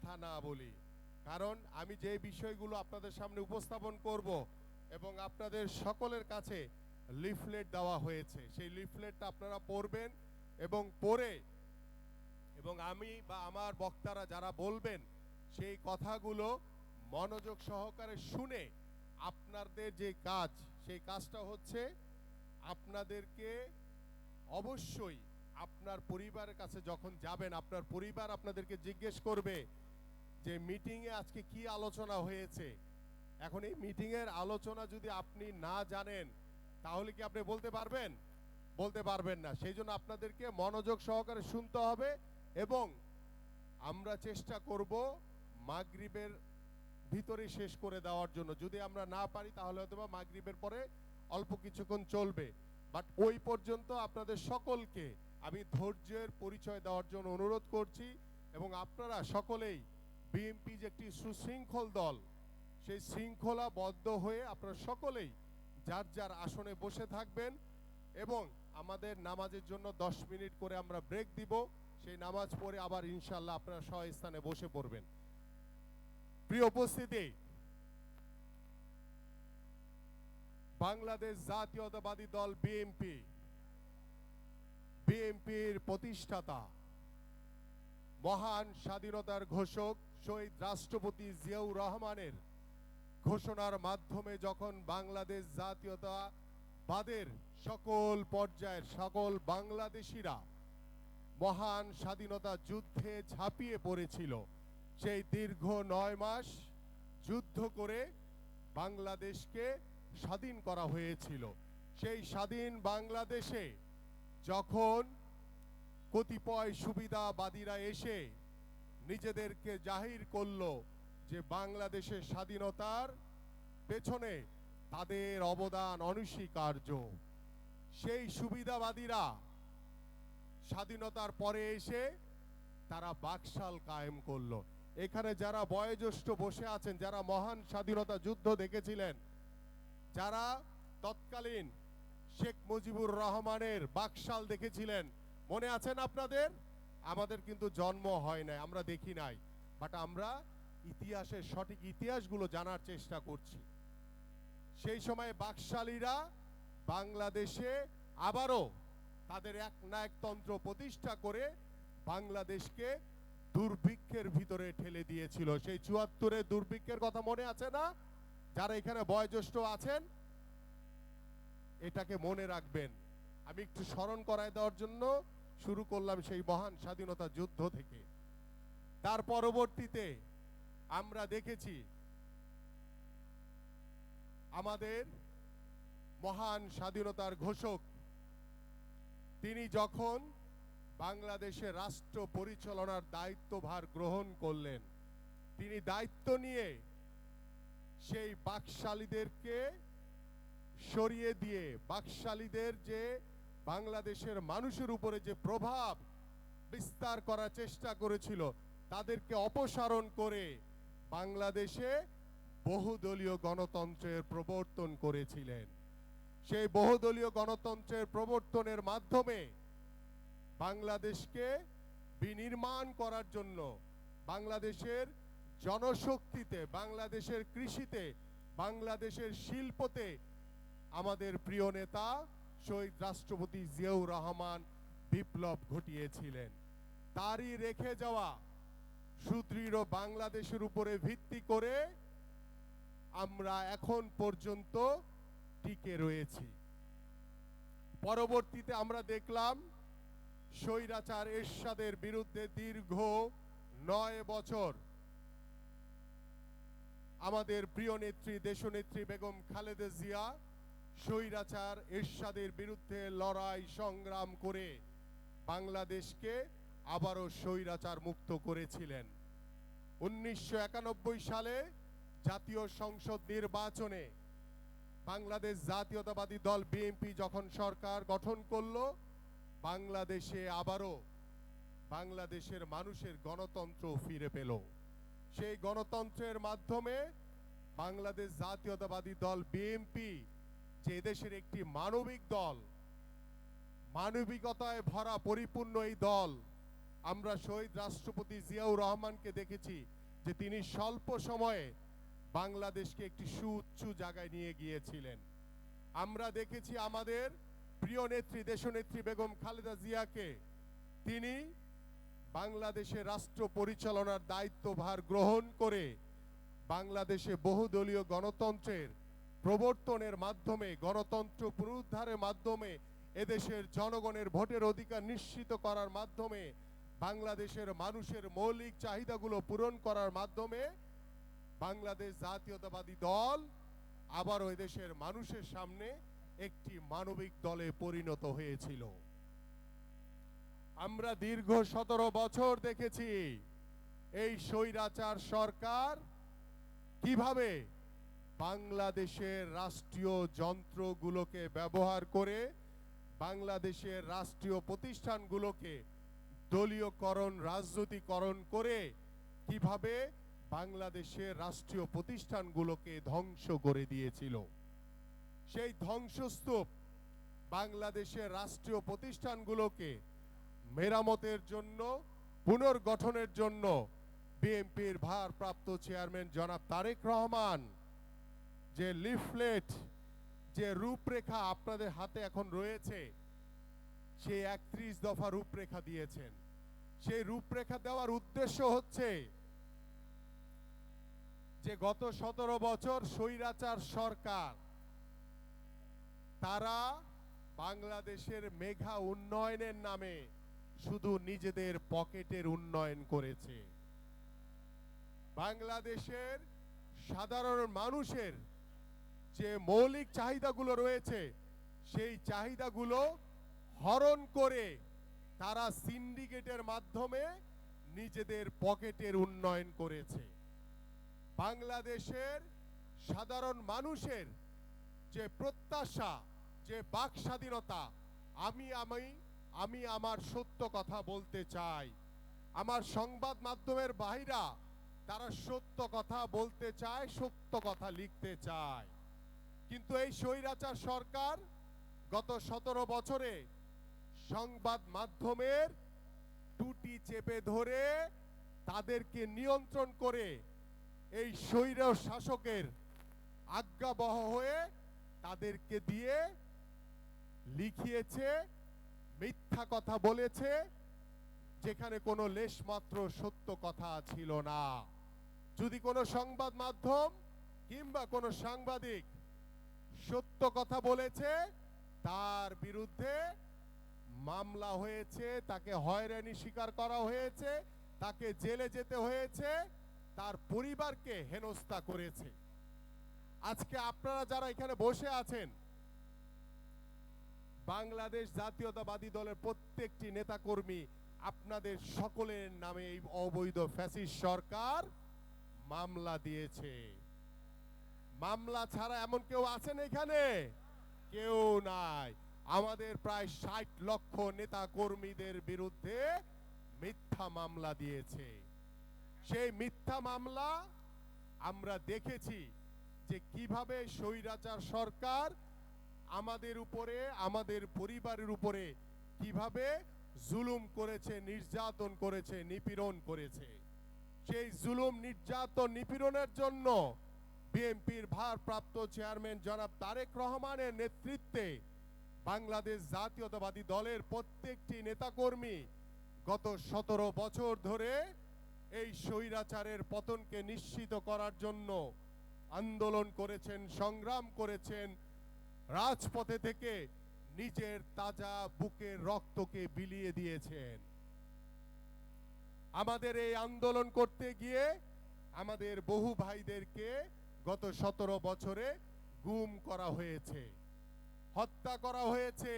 কথা না বলি। কারণ আমি যে বিষয়গুলো আপনাদের সামনে উপস্থাপন করব এবং আপনাদের সকলের কাছে লিফলেট দেওয়া হয়েছে, সেই লিফলেটটা আপনারা পড়বেন এবং পড়ে এবং আমি বা আমার বক্তারা যারা বলবেন, সেই কথাগুলো মনোযোগ সহকারে শুনে আপনাদের যে কাজ, সেই কাজটা হচ্ছে আপনাদেরকে অবশ্যই আপনার পরিবারের কাছে যখন যাবেন, আপনার পরিবার আপনাদেরকে জিজ্ঞেস করবে যে মিটিংয়ে আজকে কি আলোচনা হয়েছে? এখন এই মিটিংয়ের আলোচনা যদি আপনি না জানেন, তাহলে কি আপনি বলতে পারবেন? বলতে পারবেন না। সেই জন্য আপনাদেরকে মনোযোগ সহকারে শুনতে হবে এবং আমরা চেষ্টা করব মাগরিবের ভিতরে শেষ করে দেওয়ার জন্য। যদি আমরা না পারি, তাহলে হয়তো বা মাগরিবের পরে অল্প কিছুক্ষণ চলবে। বাট ওই পর্যন্ত আপনাদের সকলকে আমি ধৈর্যের পরিচয় দেওয়ার জন্য অনুরোধ করছি এবং আপনারা সকলেই বিএনপি যে একটি সুশৃঙ্খল দল, সেই শৃঙ্খলাবদ্ধ হয়ে আপনারা সকলেই যার যার আসনে বসে থাকবেন এবং আমাদের নামাজের জন্য দশ মিনিট করে আমরা ব্রেক দিব। সেই নামাজ পড়ে আবার ইনশাল্লাহ আপনারা স্থানে বসে পড়বেন। প্রিয় উপস্থিতি, বাংলাদেশ জাতীয়তাবাদী দল বিএনপি, বিএনপির প্রতিষ্ঠাতা, মহান স্বাধীনতার ঘোষক শহীদ রাষ্ট্রপতি জিয়াউর রহমানের ঘোষণার মাধ্যমে যখন বাংলাদেশ জাতীয়তাবাদের সকল পর্যায়ের সকল বাংলাদেশিরা মহান স্বাধীনতা যুদ্ধে ঝাঁপিয়ে পড়েছিল, সেই দীর্ঘ নয় মাস যুদ্ধ করে বাংলাদেশকে স্বাধীন করা হয়েছিল। সেই স্বাধীন বাংলাদেশে যখন কতিপয় সুবিধাবাদীরা এসে নিজেদেরকে জাহির করল যে বাংলাদেশের স্বাধীনতার পেছনে তাদের অবদান অনস্বীকার্য। সেই সুবিধাবাদীরা স্বাধীনতার পরে এসে তারা বাকশাল কায়েম করল। এখানে যারা বয়োজ্যেষ্ঠ বসে আছেন, যারা মহান স্বাধীনতা যুদ্ধ দেখেছিলেন, যারা তৎকালীন শেখ মুজিবুর রহমানের বাকশাল দেখেছিলেন, মনে আছেন আপনাদের? আমাদের কিন্তু জন্ম হয় নাই, আমরা দেখি নাই। বাট আমরা ইতিহাসের সঠিক ইতিহাসগুলো জানার চেষ্টা করছি। সেই সময় বাকশালীরা বাংলাদেশে আবারও তাদের এক না একতন্ত্র প্রতিষ্ঠা করে বাংলাদেশকে দুর্ভিক্ষের ভিতরে ঠেলে দিয়েছিল। সেই চুয়াত্তরে দুর্ভিক্ষের কথা মনে আছে না? যারা এখানে বয়োজ্যেষ্ঠ আছেন, এটাকে মনে রাখবেন। আমি একটু স্মরণ করায় দেওয়ার জন্য শুরু করলাম সেই মহান স্বাধীনতা যুদ্ধ থেকে। তার পরবর্তীতে আমরা দেখেছি আমাদের মহান স্বাধীনতার ঘোষক, তিনি যখন বাংলাদেশে রাষ্ট্র পরিচালনার দায়িত্বভার গ্রহণ করলেন, তিনি দায়িত্ব নিয়ে সেই বাকশালীদেরকে সরিয়ে দিয়ে, বাকশালীদের যে বাংলাদেশের মানুষের উপরে যে প্রভাব বিস্তার করার চেষ্টা করেছিল, তাদেরকে অপসারণ করে বাংলাদেশে বহুদলীয় গণতন্ত্রের প্রবর্তন করেছিলেন। সেই বহুদলীয় গণতন্ত্রের প্রবর্তনের মাধ্যমে বাংলাদেশকে বিনির্মাণ করার জন্য বাংলাদেশের জনশক্তিতে, বাংলাদেশের কৃষিতে, বাংলাদেশের শিল্পতে আমাদের প্রিয় নেতা শহীদ রাষ্ট্রপতি জিয়াউর রহমান বিপ্লব ঘটিয়েছিলেন। তারই রেখে যাওয়া সুদৃঢ় বাংলাদেশের উপরে ভিত্তি করে আমরা এখন পর্যন্ত টিকে রয়েছি। পরবর্তীতে আমরা দেখলাম স্বৈরাচার এরশাদের বিরুদ্ধে দীর্ঘ নয় বছর আমাদের প্রিয় নেত্রী, দেশনেত্রী বেগম খালেদা জিয়া স্বৈরাচার এরশাদের বিরুদ্ধে লড়াই সংগ্রাম করে বাংলাদেশকে আবারও স্বৈরাচার মুক্ত করেছিলেন। উনিশশো একানব্বই সালে জাতীয় সংসদ নির্বাচনে বাংলাদেশ জাতীয়তাবাদী দল বিএনপি যখন সরকার গঠন করল, বাংলাদেশে আবারও বাংলাদেশের মানুষের গণতন্ত্র ফিরে পেল। সেই গণতন্ত্রের মাধ্যমে বাংলাদেশ জাতীয়তাবাদী দল বিএনপি যে দেশের একটি মানবিক দল, মানবিকতায় ভরা পরিপূর্ণ এই দল, আমরা শহীদ রাষ্ট্রপতি জিয়াউর রহমানকে দেখেছি যে তিনি স্বল্প সময়ে বাংলাদেশকে একটি সুউচ্চ জায়গায় নিয়ে গিয়েছিলেন। আমরা দেখেছি আমাদের প্রিয় নেত্রী, দেশনেত্রী বেগম খালেদা জিয়াকে। তিনি বাংলাদেশের রাষ্ট্র পরিচালনার দায়িত্বভার গ্রহণ করে বাংলাদেশে বহুদলীয় গণতন্ত্রের প্রবর্তনের মাধ্যমে, গণতন্ত্র পুনরুদ্ধারের মাধ্যমে, এদেশের জনগণের ভোটের অধিকার নিশ্চিত করার মাধ্যমে, বাংলাদেশের মানুষের মৌলিক চাহিদাগুলো পূরণ করার মাধ্যমে বাংলাদেশ জাতীয়তাবাদী দল আবারও এদেশের মানুষের সামনে একটি মানবিক দলে পরিণত হয়েছিল। আমরা দীর্ঘ সতেরো বছর দেখেছি এই স্বৈরাচার সরকার কীভাবে বাংলাদেশের রাষ্ট্রীয় যন্ত্রগুলোকে ব্যবহার করে বাংলাদেশের রাষ্ট্রীয় প্রতিষ্ঠানগুলোকে দলীয়করণ রাজনীতিকরণ করে কীভাবে বাংলাদেশের রাষ্ট্রীয় প্রতিষ্ঠানগুলোকে ধ্বংস করে দিয়েছিল। সেই ধ্বংসস্তূপ বাংলাদেশের রাষ্ট্রীয় প্রতিষ্ঠানগুলোকে মেরামতের জন্য, পুনর্গঠনের জন্য বিএনপির ভারপ্রাপ্ত চেয়ারম্যান জনাব তারেক রহমান যে লিফলেট, যে রূপরেখা আপনাদের হাতে এখন রয়েছে সেই একত্রিশ দফা রূপরেখা দিয়েছেন। সেই রূপরেখা দেওয়ার উদ্দেশ্য হচ্ছে যে গত সতেরো বছর স্বৈরাচার সরকার, তারা বাংলাদেশের মেঘা উন্নয়নের নামে শুধু নিজেদের পকেটের উন্নয়ন করেছে। বাংলাদেশের সাধারণ মানুষের যে মৌলিক চাহিদাগুলো রয়েছে, সেই চাহিদাগুলো হরণ করে তারা সিন্ডিকেটের মাধ্যমে নিজেদের পকেটের উন্নয়ন করেছে। বাংলাদেশের সাধারণ মানুষের যে প্রত্যাশা, যে বাক স্বাধীনতা, আমি আমি আমি আমার সত্য কথা বলতে চাই। আমার সংবাদ মাধ্যমের বাহিরা তারা সত্য কথা বলতে চায়, সত্য কথা লিখতে চায়। কিন্তু এই স্বৈরাচার সরকার গত সতেরো বছরে সংবাদ মাধ্যমের টুটি চেপে ধরে তাদেরকে নিয়ন্ত্রণ করে এই স্বৈর শাসকের আজ্ঞাবহ হয়ে তাদেরকে দিয়ে লিখিয়েছে, মিথ্যা কথা বলেছে, যেখানে কোনো লেশমাত্র সত্য কথা ছিল না। যদি কোনো সংবাদ মাধ্যম কিংবা কোনো সাংবাদিক সত্য কথা বলেছে, তার বিরুদ্ধে মামলা হয়েছে, তাকে হয়রানি স্বীকার করা হয়েছে, তাকে জেলে যেতে হয়েছে, তার পরিবারকে হেনস্থা করেছে। আজকে আপনারা যারা এখানে বসে আছেন, বাংলাদেশ জাতীয়তাবাদী দলের প্রত্যেকটি নেতাকর্মী, আপনাদের সকলের নামে এই অবৈধ ফ্যাসিস্ট সরকার মামলা দিয়েছে। মামলা ছাড়া এমন কেউ আছেন এখানে? কেউ নাই। আমাদের প্রায় ষাট লক্ষ নেতা কর্মীদের বিরুদ্ধে মিথ্যা মামলা দিয়েছে। সেই মিথ্যা মামলা আমরা দেখেছি যে কীভাবে স্বৈরাচার সরকার আমাদের উপরে, আমাদের পরিবারের উপরে কীভাবে জুলুম করেছে, নির্যাতন করেছে, নিপীড়ন করেছে। সেই জুলুম, নির্যাতন, নিপীড়নের জন্য বিএনপির ভারপ্রাপ্ত চেয়ারম্যান জনাব তারেক রহমানের নেতৃত্বে বাংলাদেশ জাতীয়তাবাদী দলের প্রত্যেকটি নেতাকর্মী গত সতেরো বছর ধরে এই স্বৈরাচারের পতনকে নিশ্চিত করার জন্য আন্দোলন করেছেন, সংগ্রাম করেছেন, রাজপথে থেকে নিজের তাজা বুকের রক্তকে বিলিয়ে দিয়েছেন। আমাদের এই আন্দোলন করতে গিয়ে আমাদের বহু ভাইদেরকে গত সতেরো বছরে গুম করা হয়েছে, হত্যা করা হয়েছে।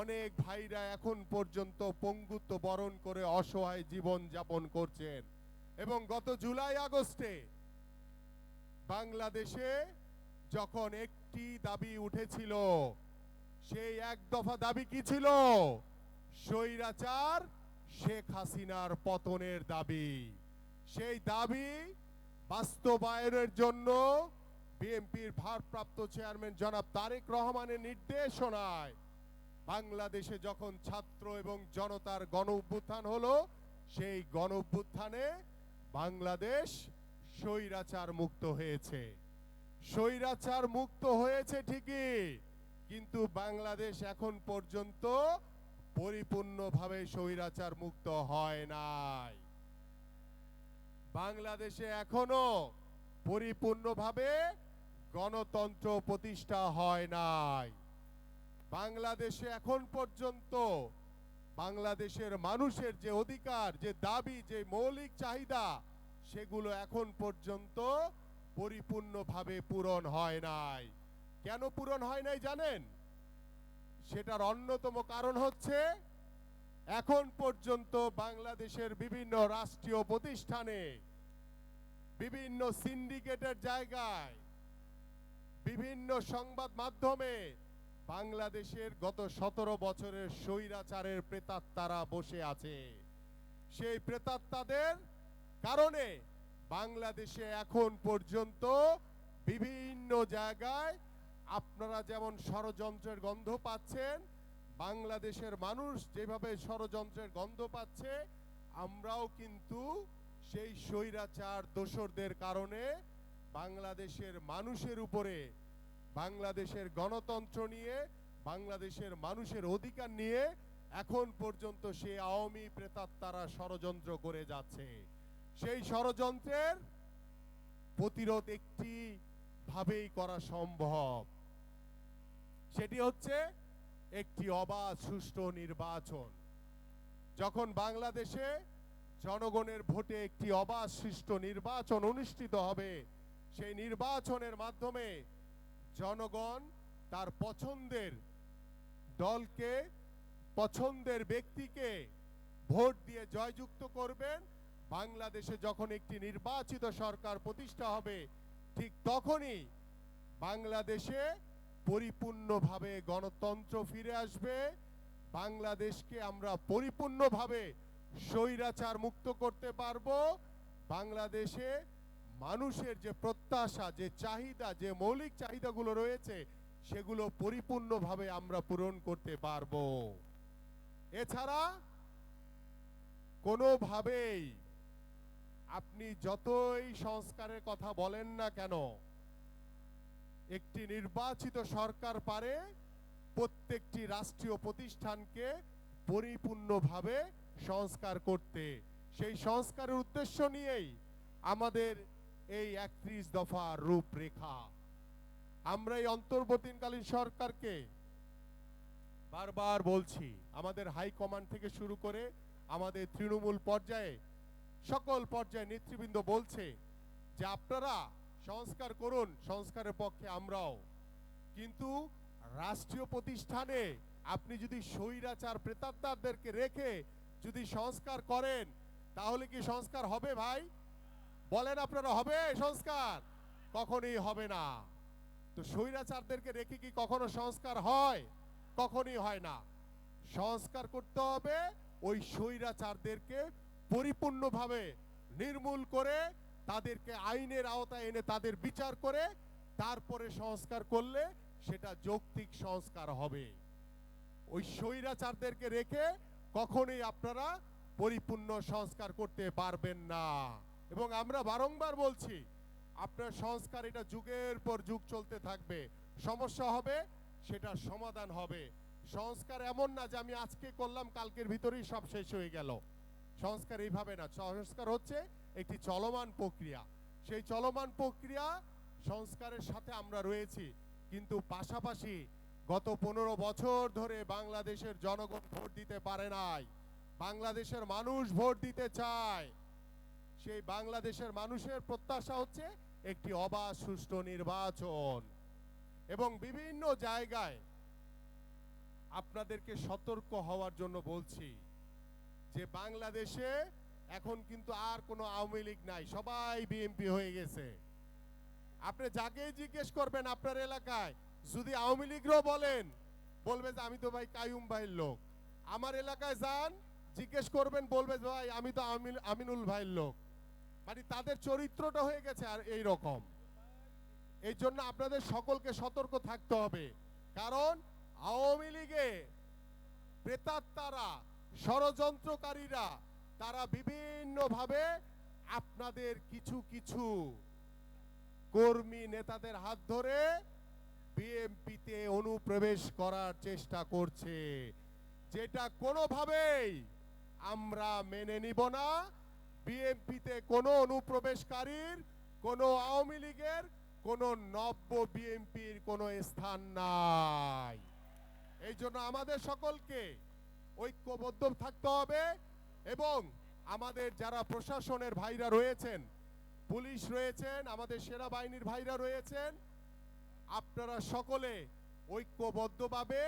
অনেক ভাইরা এখন পর্যন্ত পঙ্গুত্ব বরণ করে অসহায় জীবন যাপন করছেন। এবং গত জুলাই আগস্টে বাংলাদেশে যখন একটি দাবি উঠেছিল, সেই এক দফা দাবি কি ছিল? স্বৈরাচার শেখ হাসিনার পতনের দাবি। সেই দাবি বাস্তবায়নের জন্য বিএনপির ভারপ্রাপ্ত চেয়ারম্যান জনাব তারেক রহমানের নির্দেশনায় বাংলাদেশে যখন ছাত্র এবং জনতার গণ অভ্যুত্থান হলো, সেই গণ অভ্যুত্থানে বাংলাদেশ স্বৈরাচার মুক্ত হয়েছে। স্বৈরাচার মুক্ত হয়েছে ঠিকই, কিন্তু বাংলাদেশ এখন পর্যন্ত পরিপূর্ণভাবে স্বৈরাচার মুক্ত হয় নাই। বাংলাদেশে এখনও পরিপূর্ণভাবে গণতন্ত্র প্রতিষ্ঠা হয় নাই। বাংলাদেশে এখন পর্যন্ত বাংলাদেশের মানুষের যে অধিকার, যে দাবি, যে মৌলিক চাহিদা, সেগুলো এখন পর্যন্ত পরিপূর্ণভাবে পূরণ হয় নাই। কেন পূরণ হয় নাই জানেন? সেটার অন্যতম কারণ হচ্ছে এখন পর্যন্ত বাংলাদেশের বিভিন্ন রাষ্ট্রীয় প্রতিষ্ঠানে বিভিন্ন সিন্ডিকেটের জায়গায়, বিভিন্ন সংবাদ মাধ্যমে বাংলাদেশের গত সতেরো বছরের স্বৈরাচারের প্রেতাত্মারা বসে আছে। সেই প্রেতাত্মাদের কারণে বাংলাদেশে এখন পর্যন্ত বিভিন্ন জায়গায় আপনারা যেমন ষড়যন্ত্রের গন্ধ পাচ্ছেন, বাংলাদেশের মানুষ যেভাবে ষড়যন্ত্রের গন্ধ পাচ্ছে, আমরাও কিন্তু সেই স্বৈরাচার দোসরদের কারণে বাংলাদেশের মানুষের উপরে, বাংলাদেশের গণতন্ত্র নিয়ে, বাংলাদেশের মানুষের অধিকার নিয়ে এখন পর্যন্ত সে আওয়ামী প্রেতাত্মারা ষড়যন্ত্র করে যাচ্ছে। সেই ষড়যন্ত্রের প্রতিরোধ একটি ভাবেই করা সম্ভব। সেটি হচ্ছে একটি অবাধ, সুষ্ঠু নির্বাচন। যখন বাংলাদেশে জনগণের ভোটে একটি অবাধ সুষ্ঠু নির্বাচন অনুষ্ঠিত হবে। সেই নির্বাচনের মাধ্যমে জনগণ তার পছন্দের দলকে, পছন্দের ব্যক্তিকে ভোট দিয়ে জয়যুক্ত করবেন। বাংলাদেশে যখন একটি নির্বাচিত সরকার প্রতিষ্ঠা হবে, ঠিক তখনই বাংলাদেশে পরিপূর্ণভাবে গণতন্ত্র ফিরে আসবে। বাংলাদেশকে আমরা পরিপূর্ণভাবে স্বৈরাচার মুক্ত করতে পারব। বাংলাদেশে মানুষের যে প্রত্যাশা, যে চাহিদা, যে মৌলিক চাহিদাগুলো রয়েছে, সেগুলো পরিপূর্ণভাবে আমরা পূরণ করতে পারব। এছাড়া কোনোভাবেই আপনি যতই সংস্কারের কথা বলেন না কেন, একটি নির্বাচিত সরকার পারে প্রত্যেকটি রাষ্ট্রীয় প্রতিষ্ঠানকে পরিপূর্ণভাবে সংস্কার করতে। সেই সংস্কারের উদ্দেশ্য নিয়েই আমাদের এই একত্রিশ দফা রূপরেখা। আমরা এই অন্তর্বর্তীকালীন সরকারকে বারবার বলছি, আমাদের হাই কমান্ড থেকে শুরু করে আমাদের তৃণমূল পর্যায়ে সকল পর্যায়ে নেতৃবৃন্দ বলছে যে আপনারা সংস্কার করুন, সংস্কারের পক্ষে আমরাও। কিন্তু রাষ্ট্রীয় প্রতিষ্ঠানে আপনি যদি স্বৈরাচার, প্রেতাত্মাদেরকে রেখে যদি সংস্কার করেন, তাহলে কি সংস্কার হবে ভাই? বলেন আপনারা, হবে সংস্কার? কখনই হবে না। তো স্বৈরাচারদেরকে রেখে কি কখনো সংস্কার হয়? কখনই হয় না। সংস্কার করতে হবে ওই স্বৈরাচারদেরকে পরিপূর্ণভাবে নির্মূল করে, তাদেরকে আইনের আওতায় এনে তাদের বিচার করে, তারপরে সংস্কার করলে সেটা যৌক্তিক সংস্কার হবে। ওই স্বৈরাচারদেরকে রেখে কখনোই আপনারা পরিপূর্ণ সংস্কার করতে পারবেন না। এবং আমরা বারংবার বলছি, আপনার সংস্কার এটা যুগের পর যুগ চলতে থাকবে। সমস্যা হবে, সেটা সমাধান হবে। সংস্কার এমন না যে আমি আজকে করলাম, কালকের ভিতরেই সব শেষ হয়ে গেল। সংস্কার এইভাবে না, সংস্কার হচ্ছে একটি চলমান প্রক্রিয়া। সেই চলমান প্রক্রিয়া সংস্কারের সাথে আমরা রয়েছি, কিন্তু পাশাপাশি গত পনেরো বছর ধরে বাংলাদেশের জনগণ ভোট দিতে পারে নাই। বাংলাদেশের মানুষ ভোট দিতে চায়। সেই বাংলাদেশের মানুষের প্রত্যাশা হচ্ছে একটি অবাধ, সুষ্ঠু নির্বাচন। এবং বিভিন্ন জায়গায় আপনাদেরকে সতর্ক হওয়ার জন্য বলছি যে বাংলাদেশে এখন কিন্তু আর কোনো আওয়ামী লীগ নাই, সবাই বিএনপি হয়ে গেছে। আপনি যাকে জিজ্ঞেস করবেন আপনার এলাকায় যদি আওয়ামী লীগরাও বলেন, বলবে যে আমি তো ভাই কায়ুম ভাইয়ের লোক। আমার এলাকায় যান, জিজ্ঞেস করবেন, বলবে যে ভাই, আমি তো আমিন- আমিনুল ভাইয়ের লোক। মানে তাদের চরিত্রটা হয়ে গেছে আর এই রকম। এই জন্য আপনাদের সকলকে সতর্ক থাকতে হবে। কারণ আওয়ামী লীগে প্রেতাত্মারা, ষড়যন্ত্রকারীরা, তারা বিভিন্নভাবে আপনাদের কিছু কিছু কর্মী নেতাদের হাত ধরে বিএমপিতে অনুপ্রবেশ করার চেষ্টা করছে। যেটা কোনোভাবেই আমরা মেনে নিব না। বিএমপিতে কোনো অনুপ্রবেশকারীর, কোনো আওয়ামী লীগের, কোনো নব্য বিএমপির কোনো স্থান নাই। এই জন্য আমাদের সকলকে ঐক্যবদ্ধ থাকতে হবে এবং আমাদের যারা প্রশাসনের ভাইরা রয়েছেন, পুলিশ রয়েছেন, আমাদের সেনাবাহিনীর ভাইরা রয়েছেন আপনারা সকলে ঐক্যবদ্ধভাবে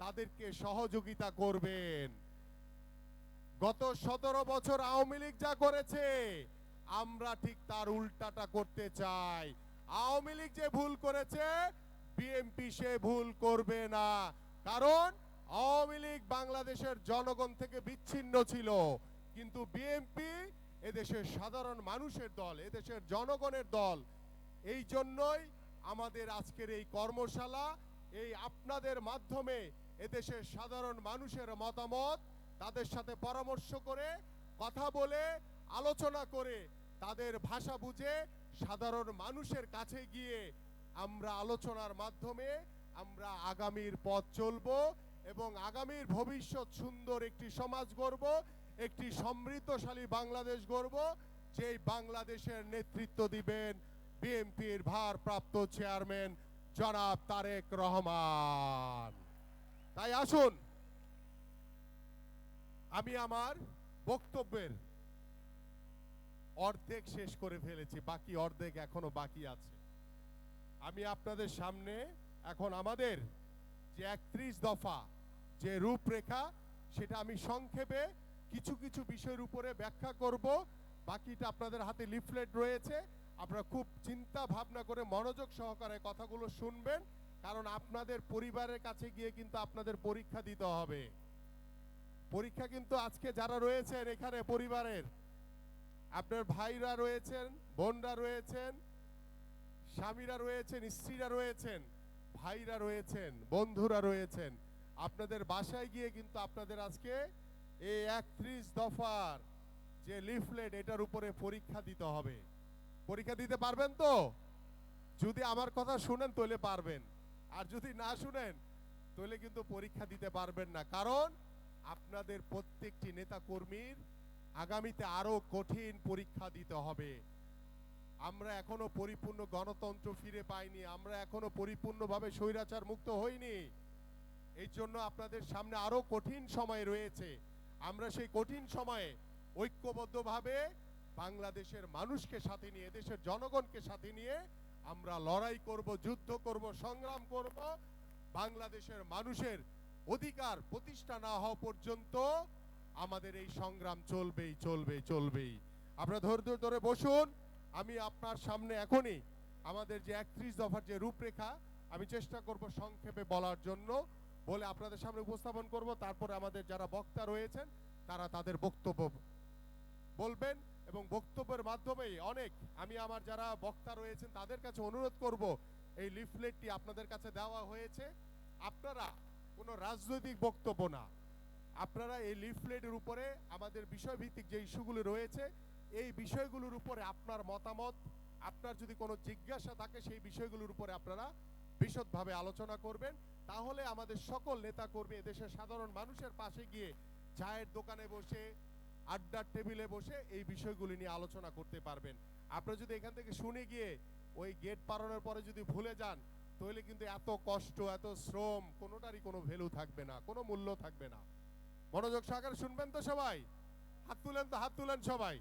তাদেরকে সহযোগিতা করবেন। গত সতেরো বছর আওয়ামী লীগ যা করেছে, আমরা ঠিক তার উল্টাটা করতে চাই। আওয়ামী লীগ যে ভুল করেছে বিএনপি সে ভুল করবে না। কারণ আওয়ামী লীগ বাংলাদেশের জনগণ থেকে বিচ্ছিন্ন ছিল। কিন্তু বিএনপি এদেশের সাধারণ মানুষের দল, এদেশের জনগণের দল, এই জন্যই আমাদের আজকের এই কর্মশালা, এই আপনাদের মাধ্যমে এদেশের সাধারণ মানুষের মতামত, তাদের সাথে পরামর্শ করে, কথা বলে, আলোচনা করে, তাদের ভাষা বুঝে, সাধারণ মানুষের কাছে গিয়ে আমরা আলোচনার মাধ্যমে আমরা আগামীর পথ চলবো এবং আগামীর ভবিষ্যৎ সুন্দর একটি সমাজ গড়ব, একটি সমৃদ্ধশালী বাংলাদেশ গড়ব, যেই বাংলাদেশের নেতৃত্ব দিবেন বিএনপির ভারপ্রাপ্ত চেয়ারম্যান জনাব তারেক রহমান। তাই আসুন, আমি আমার বক্তব্যের অর্ধেক শেষ করে ফেলেছি, বাকি অর্ধেক এখনও বাকি আছে। আমি আপনাদের সামনে এখন আমাদের যে একত্রিশ দফা যে রূপরেখা, সেটা আমি সংক্ষেপে কিছু কিছু বিষয়ের উপরে ব্যাখ্যা করব। বাকিটা আপনাদের হাতে লিফলেট রয়েছে। আপনারা খুব চিন্তা ভাবনা করে মনোযোগ সহকারে কথাগুলো শুনবেন, কারণ আপনাদের পরিবারের কাছে গিয়ে কিন্তু আপনাদের পরীক্ষা দিতে হবে। পরীক্ষা কিন্তু আজকে যারা রয়েছেন এখানে পরিবারের, আপনার ভাইরা রয়েছেন, বোনরা রয়েছেন, স্বামীরা রয়েছেন, স্ত্রীরা রয়েছেন, ভাইরা রয়েছেন, বন্ধুরা রয়েছেন, আপনাদের বাসায় গিয়ে কিন্তু আপনাদের আজকে এই একত্রিশ দফার যে লিফলেট, এটার উপরে পরীক্ষা দিতে হবে। পরীক্ষা দিতে পারবেন তো? যদি আমার কথা শুনেন তাহলে পারবেন। আর যদি না শুনেন, তাহলে কিন্তু পরীক্ষা দিতে পারবেন না। কারণ আপনাদের প্রত্যেকটি নেতা কর্মীর আগামীতে আরও কঠিন পরীক্ষা দিতে হবে। আমরা এখনও পরিপূর্ণ গণতন্ত্র ফিরে পাইনি। আমরা এখনও পরিপূর্ণভাবে স্বৈরাচার মুক্ত হইনি। এই জন্য আপনাদের সামনে আরও কঠিন সময় রয়েছে। আমরা সেই কঠিন সময়ে ঐক্যবদ্ধভাবে বাংলাদেশের মানুষকে সাথে নিয়ে দেশের জনগণকে সাথে নিয়ে আমরা লড়াই করব, যুদ্ধ করব, সংগ্রাম করব। বাংলাদেশের মানুষের অধিকার প্রতিষ্ঠা না হওয়া পর্যন্ত আমাদের এই সংগ্রাম চলবেই চলবেই চলবেই। আপনারা ধৈর্য ধরে বসুন। আমি আপনার সামনে এখনই আমাদের যে একত্রিশ দফার যে রূপরেখা, আমি চেষ্টা করব সংক্ষেপে বলার জন্য। বলে আপনাদের সামনে উপস্থাপন করব। তারপরে আমাদের যারা বক্তা রয়েছেন, তারা তাদের বক্তব্য বলবেন। এবং বক্তব্যের মাধ্যমেই অনেক আমি আমার যারা বক্তা রয়েছেন তাদের কাছে অনুরোধ করব, এই লিফলেটটি আপনাদের কাছে দেওয়া হয়েছে। আপনারা কোনো রাজনৈতিক বক্তব্য না। আপনারা এই লিফলেটের উপরে আমাদের বিষয়ভিত্তিক যে ইস্যুগুলো রয়েছে, এই বিষয়গুলোর উপরে আপনার মতামত, আপনার যদি কোনো জিজ্ঞাসা থাকে, সেই বিষয়গুলোর উপরে আপনারা বিশদভাবে আলোচনা করবেন। তাহলে আমাদের সকল নেতাকর্মী দেশের সাধারণ মানুষের পাশে গিয়ে চায়ের দোকানে বসে আড্ডার টেবিলে বসে এই বিষয়গুলি নিয়ে আলোচনা করতে পারবেন। আপনারা যদি এখান থেকে শুনে গিয়ে ওই গেট পারানোর পরে যদি ভুলে যান, তাহলে কিন্তু এত কষ্ট, এত শ্রম, কোনোটারই কোনো ভ্যালু থাকবে না, কোনো মূল্য থাকবে না। মনোযোগ সহকারে শুনবেন তো সবাই? হাত তুলেন তো, হাত তুলেন সবাই।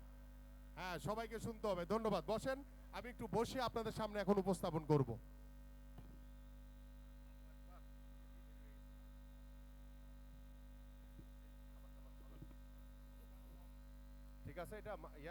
হ্যাঁ সবাইকে শুনতে হবে। ধন্যবাদ। বসেন, আমি একটু বসে আপনাদের সামনে এখন উপস্থাপন করব। ঠিক আছে এটা মা- ইয়া